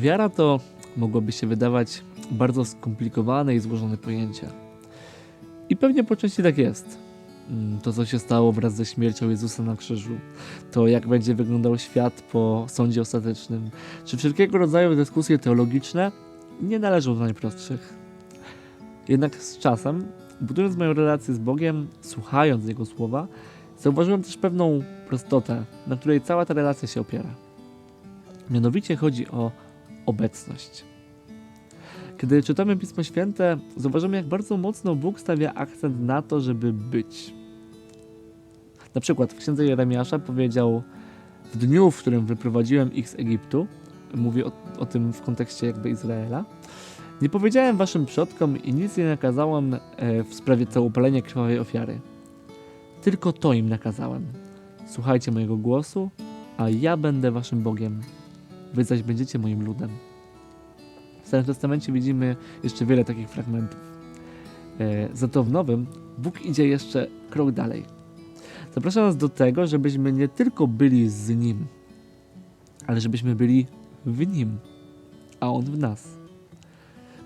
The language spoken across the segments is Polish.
Wiara to mogłoby się wydawać bardzo skomplikowane i złożone pojęcie. I pewnie po części tak jest. Mm, To, co się stało wraz ze śmiercią Jezusa na krzyżu, to jak będzie wyglądał świat po sądzie ostatecznym, czy wszelkiego rodzaju dyskusje teologiczne nie należą do najprostszych. Jednak z czasem, budując moją relację z Bogiem, słuchając Jego słowa, zauważyłem też pewną prostotę, na której cała ta relacja się opiera. Mianowicie chodzi o obecność. Kiedy czytamy Pismo Święte, zauważymy, jak bardzo mocno Bóg stawia akcent na to, żeby być. Na przykład w księdze Jeremiasza powiedział: W dniu, w którym wyprowadziłem ich z Egiptu, mówi o, o tym w kontekście jakby Izraela, nie powiedziałem waszym przodkom i nic nie nakazałem e, w sprawie całopalenia krwawej ofiary. Tylko to im nakazałem. Słuchajcie mojego głosu, a ja będę waszym Bogiem. Wy zaś będziecie moim ludem. W Starym Testamencie widzimy jeszcze wiele takich fragmentów. E, za to w Nowym Bóg idzie jeszcze krok dalej. Zaprasza nas do tego, żebyśmy nie tylko byli z Nim, ale żebyśmy byli w Nim, a On w nas.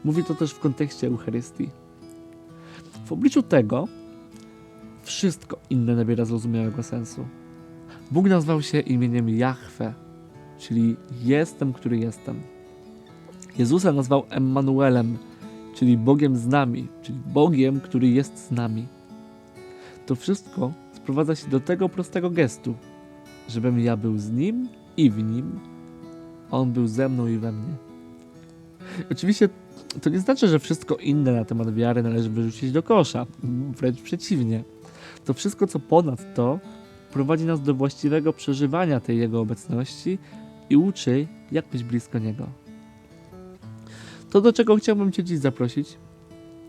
Mówi to też w kontekście Eucharystii. W obliczu tego wszystko inne nabiera zrozumiałego sensu. Bóg nazwał się imieniem Jahwe, czyli jestem, który jestem. Jezusa nazwał Emmanuelem, czyli Bogiem z nami, czyli Bogiem, który jest z nami. To wszystko sprowadza się do tego prostego gestu, żebym ja był z Nim i w Nim, a On był ze mną i we mnie. Oczywiście to nie znaczy, że wszystko inne na temat wiary należy wyrzucić do kosza. Wręcz przeciwnie. To wszystko, co ponad to, prowadzi nas do właściwego przeżywania tej Jego obecności i uczy, jak być blisko Niego. To, do czego chciałbym Cię dziś zaprosić,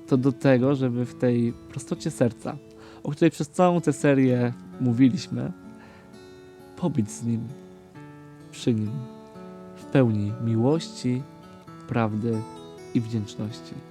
to do tego, żeby w tej prostocie serca, o której przez całą tę serię mówiliśmy, pobyć z Nim, przy Nim, w pełni miłości, prawdy i wdzięczności.